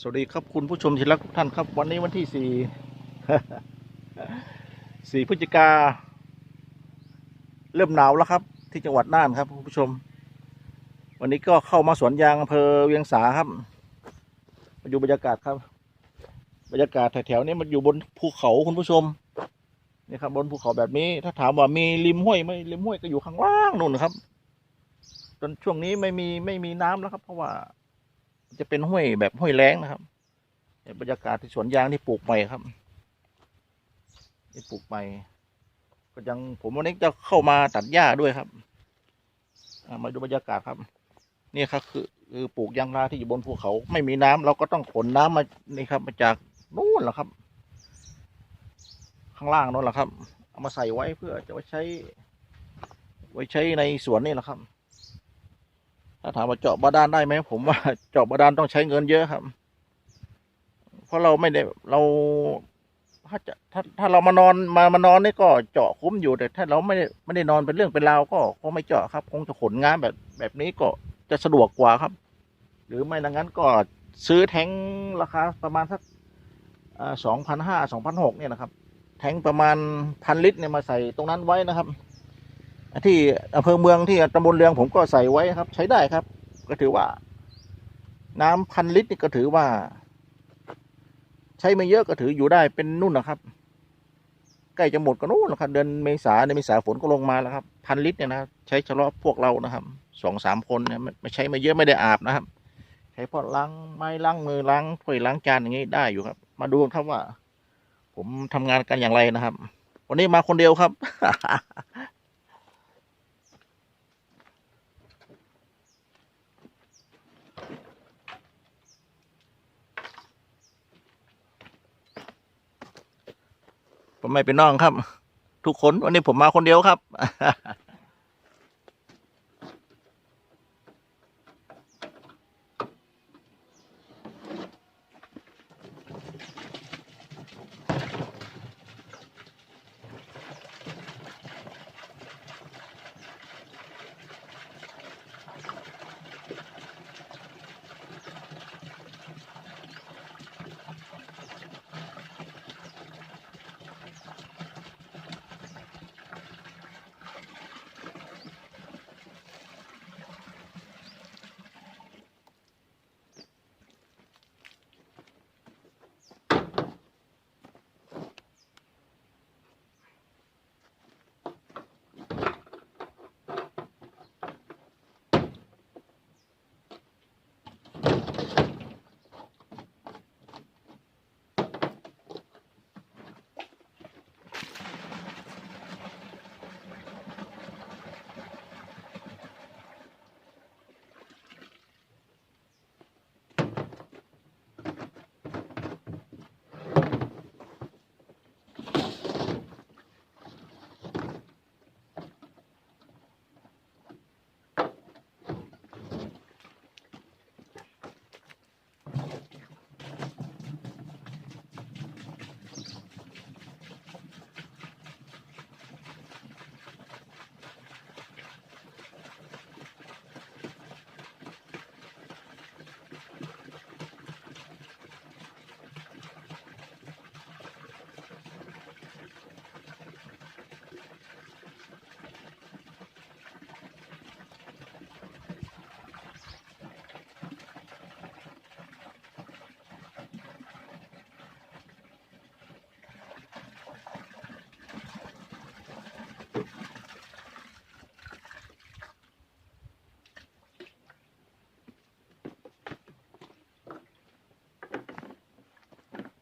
สวัสดีครับคุณผู้ชมที่รักทุกท่านครับ วันนี้วันที่สี่สี่พฤศจิกา เริ่มหนาวแล้วครับ ที่จังหวัดน่านครับคุณผู้ชม วันนี้ก็เข้ามาสวนยางอำเภอเวียงสาครับมาดูบรรยากาศครับ บรรยากาศแถวๆนี้มันอยู่บนภูเขาคุณผู้ชมนี่ครับบนภูเขาแบบนี้ ถ้าถามว่ามีริมห้วยไหมริมห้วยก็อยู่ข้างล่างนู่นนะครับ จนช่วงนี้ไม่มีไม่มีน้ำแล้วครับ เพราะว่า จะเป็นห้วยแบบห้วยแล้งนะครับเนี่ยบรรยากาศที่สวนยางที่ปลูกใหม่ครับที่ปลูกใหม่ ก็ยังผมวันนี้จะเข้ามาตัดหญ้าด้วยครับมาดูบรรยากาศครับ นี่ครับคือคือปลูกยางนาที่อยู่บนภูเขา ไม่มีน้ำเราก็ต้องขนน้ำมานี่ครับ มาจากนู่นแหละครับ ข้างล่างนั่นแหละครับ เอามาใส่ไว้เพื่อจะไว้ใช้ ไว้ใช้ในสวนนี่แหละครับ ถ้าถามว่าเจาะบาดาลได้ไหมผมว่าเจาะบาดาลต้องใช้เงินเยอะครับ เพราะเราไม่ได้เราถ้าจะถ้าถ้าเรามานอนมามานอนนี่ก็เจาะคุ้มอยู่แต่ถ้าเราไม่ได้ไม่ได้นอนเป็นเรื่องเป็นราวก็คงไม่เจาะครับ คงจะขนงานแบบแบบนี้ก็จะสะดวกกว่าครับ หรือไม่ดังนั้นก็ซื้อแท้งราคาประมาณสักสองพันห้าสองพันหกเนี่ยนะครับ แท้งประมาณพันลิตรเนี่ยมาใส่ตรงนั้นไว้นะครับ ที่อำเภอเมืองที่ตำบลเรืองผมก็ใส่ไว้ครับ ใช้ได้ครับ ก็ถือว่า น้ำพันลิตรนี่ก็ถือว่า ใช้ไม่เยอะก็ถืออยู่ได้เป็นนุ่นนะครับใกล้จะหมดก็นู่นนะครับเดือนเมษาในเมษาฝนก็ลงมาแล้วครับ พันลิตรเนี่ยนะใช้เฉพาะพวกเรานะครับสองสามคนเนี่ยไม่ใช้ไม่เยอะไม่ได้อาบนะครับ ใช้พอล้างไม้ล้างมือล้างถ้วยล้างจานอย่างนี้ได้อยู่ครับ มาดูครับว่า ผมทำงานกันอย่างไรนะครับ วันนี้มาคนเดียวครับ ไม่เป็นน้องครับ ทุกคนวันนี้ผมมาคนเดียวครับ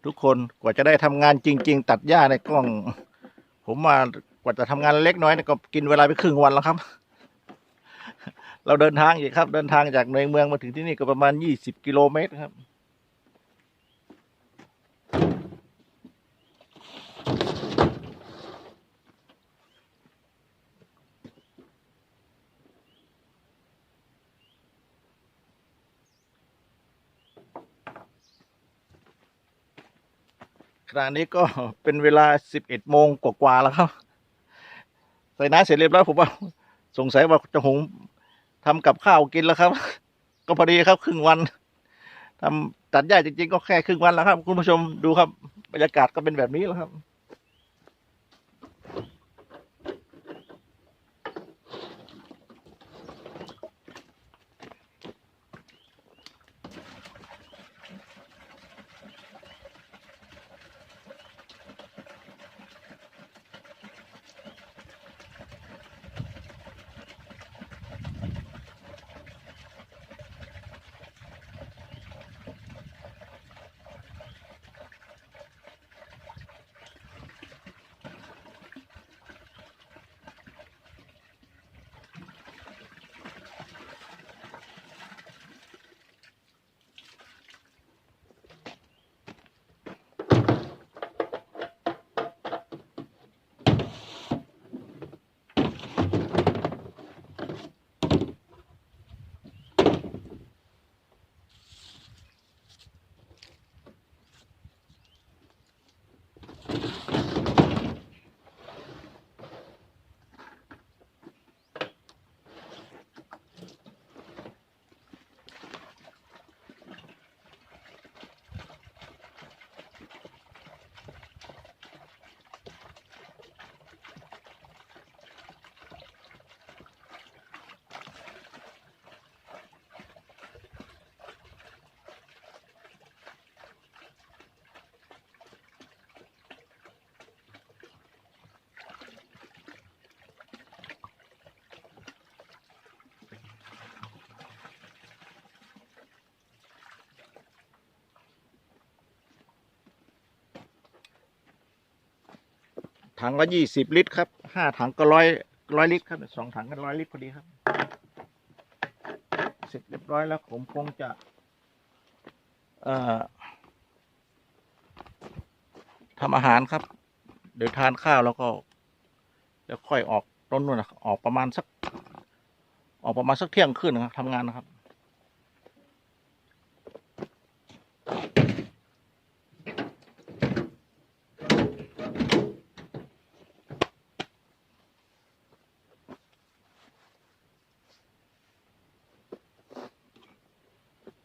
ทุกคนกว่าจะได้ทำงานจริง ๆ ตัดหญ้าในกล้อง ผมมากว่าจะทำงานเล็กน้อยเนี่ยก็กินเวลาไปครึ่งวันแล้วครับ เราเดินทางอีกครับ เดินทางจากในเมืองมาถึงที่นี่ก็ประมาณยี่สิบกิโลเมตรครับ ณะนี้ก็เป็นเวลาสิบเอ็ดโมงกว่าๆแล้วครับ ใส่น้ำเสร็จเรียบร้อยผมว่าสงสัยว่าจะหงทำกับข้าวกินแล้วครับ ก็พอดีครับครึ่งวันทำตัดหญ้าจริงๆก็แค่ครึ่งวันแล้วครับ คุณผู้ชมดูครับบรรยากาศก็เป็นแบบนี้แล้วครับ ถังละยี่สิบลิตรครับห้าถังก็ร้อยร้อยลิตรครับสองถังก็ร้อยลิตรพอดีครับ เสร็จเรียบร้อยแล้วผมคงจะเอ่อทำอาหารครับ เดี๋ยวทานข้าวแล้วก็เดี๋ยวค่อยออกต้นนู่นออกประมาณสัก ออกประมาณสักเที่ยงคืนนะครับทำงานนะครับ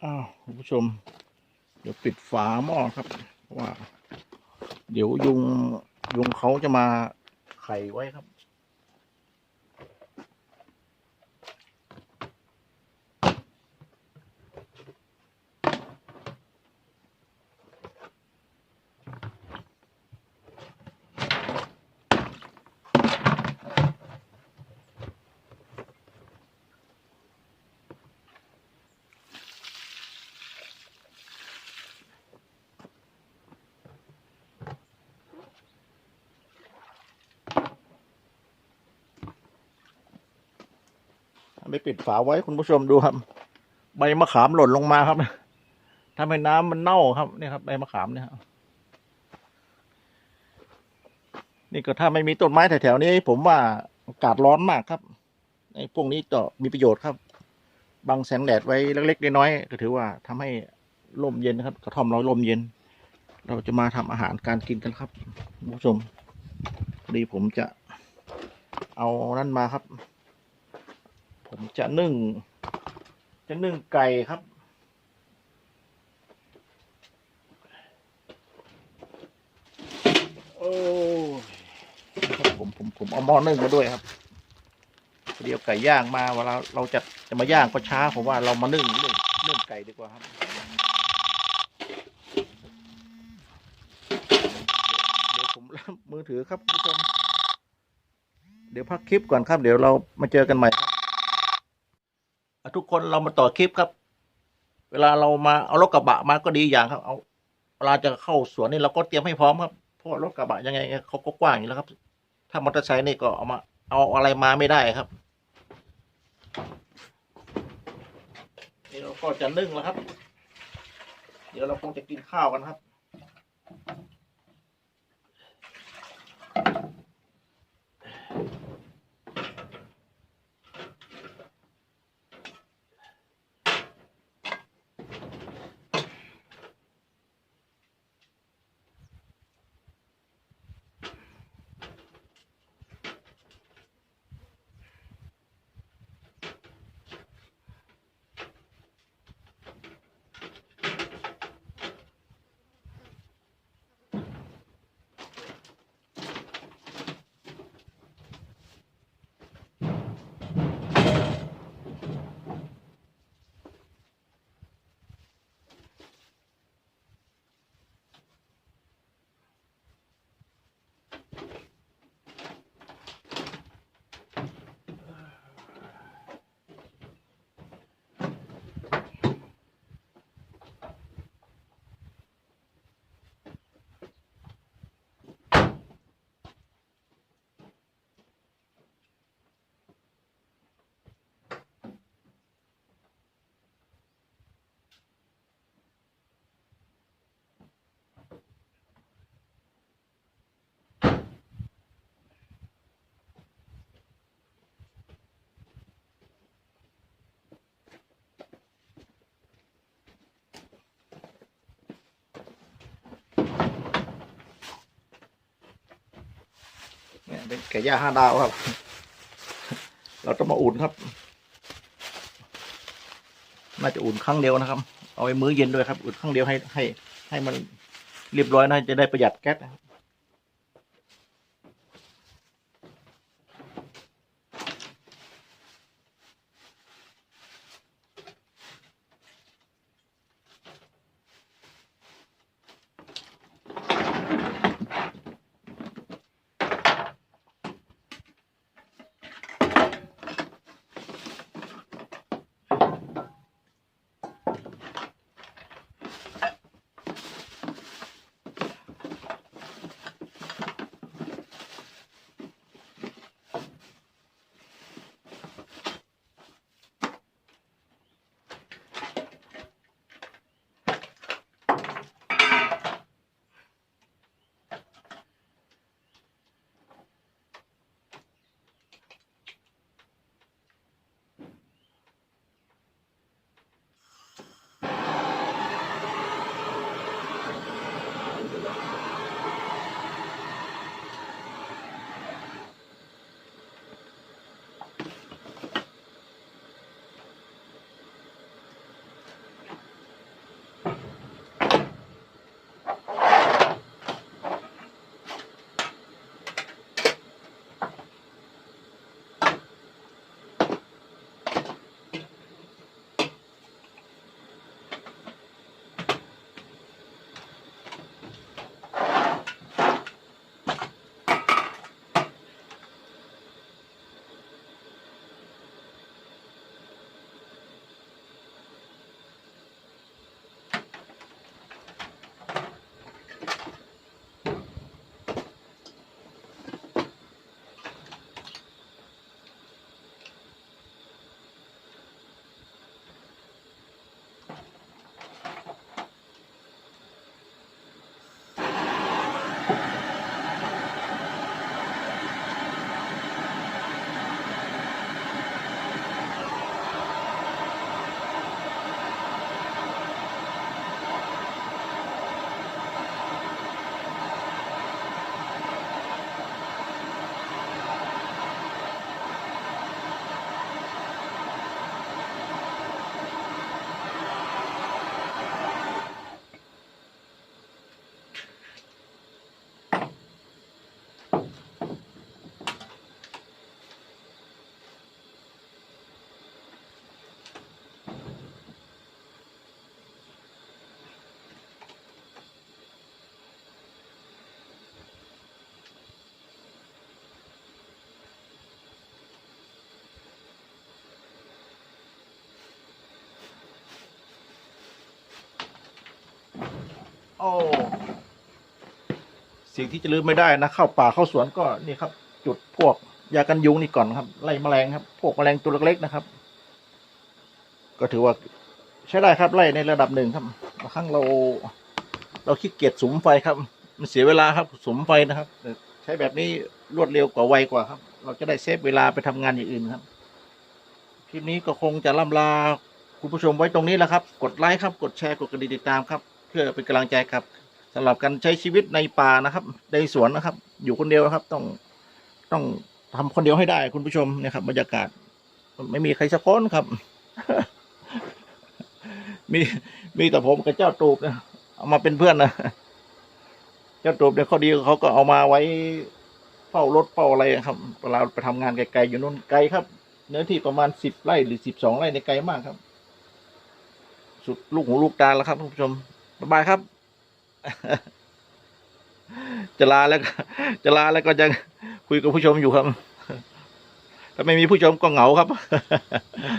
อ้าวคุณผู้ชม เดี๋ยวปิดฝาหม้อครับเพราะว่า เดี๋ยวยุงยุงเขาจะมาไข่ไว้ครับ ไม่ปิดฝาไว้คุณผู้ชมดูครับ ใบมะขามหล่นลงมาครับทำให้น้ำมันเน่าครับนี่ครับใบมะขามเนี่ยครับนี่ก็ถ้าไม่มีต้นไม้แถวๆนี้ ผมว่าอากาศร้อนมากครับไอ้พวกนี้จะมีประโยชน์ครับ บังแสงแดดไว้เล็กๆน้อยๆก็ถือว่าทำให้ร่มเย็นครับ กระท่อมเราร่มเย็น เราจะมาทำอาหารการกินกันครับคุณผู้ชมพอดีผมจะเอานั่นมาครับ ผมจะนึ่ง จะนึ่งไก่ครับ โอ้ครับผมผมผมเอาหม้อนึ่งมาด้วยครับเดี๋ยวไก่ย่างมาเวลาเราจะจะมาย่างก็ช้าผมว่าเรามานึ่งนึ่งนึ่งไก่ดีกว่าครับเดี๋ยวผมรับมือถือครับคุณผู้ชมเดี๋ยวพักคลิปก่อนครับ เดี๋ยวเรามาเจอกันใหม่ ทุกคนเรามาต่อคลิปครับ เวลาเรามาเอารถกระบะมาก็ดีอย่างครับ เอาเวลาจะเข้าสวนนี่เราก็เตรียมให้พร้อมครับเพราะรถกระบะยังไงเขาก็กว้างอยู่แล้วครับ ถ้ามอเตอร์ไซค์นี่ก็เอามา เอาอะไรมาไม่ได้ครับนี่เราก็จะนึ่งแล้วครับ เดี๋ยวเราคงจะกินข้าวกันครับ เป็นไก่ย่างห้าดาวครับ เราต้องมาอุ่นครับ น่าจะอุ่นครั้งเดียวนะครับ เอาไว้มื้อเย็นด้วยครับ อุ่นครั้งเดียวให้ให้ ให้มันเรียบร้อยนะจะได้ประหยัดแก๊สนะครับ โอ้สิ่งที่จะลืมไม่ได้นะเข้าป่าเข้าสวนก็นี่ครับ จุดพวกยากันยุงนี่ก่อนครับ ไล่แมลงครับ พวกแมลงตัวเล็กๆนะครับ ก็ถือว่าใช้ได้ครับไล่ในระดับหนึ่งครับบางครั้งเรา เราขี้เกียจสุมไฟครับ มันเสียเวลาครับสุมไฟนะครับใช้แบบนี้รวดเร็วกว่าไวกว่าครับ เราจะได้เซฟเวลาไปทำงานอย่างอื่นครับคลิปนี้ก็คงจะล่ำลาคุณผู้ชมไว้ตรงนี้แหละครับ กดไลค์ครับ กดแชร์ กดกระดิ่งติดตามครับ เพื่อเป็นกำลังใจครับสำหรับการใช้ชีวิตในป่านะครับ ในสวนนะครับ อยู่คนเดียวนะครับ ต้องต้องทำคนเดียวให้ได้คุณผู้ชมนี่ยครับบรรยากาศ ไม่มีใครสักคนครับ มีมีแต่ผมกับเจ้าตูบนะเอามาเป็นเพื่อนนะเจ้าตูบเนี่ยเขาดีเขาก็เอามาไว้เฝ้ารถเฝ้าอะไรครับเวลาไปทำงานไกลๆอยู่นู่นไกลครับ เนื้อที่ประมาณสิบไร่หรือสิบสองไร่ในไกลมากครับ สุดลูกหูลูกตาแล้วครับคุณผู้ชม บ๊ายบายครับ จะลาแล้วจะลาแล้วก็จะคุยกับผู้ชมอยู่ครับ ถ้าไม่มีผู้ชมก็เหงาครับ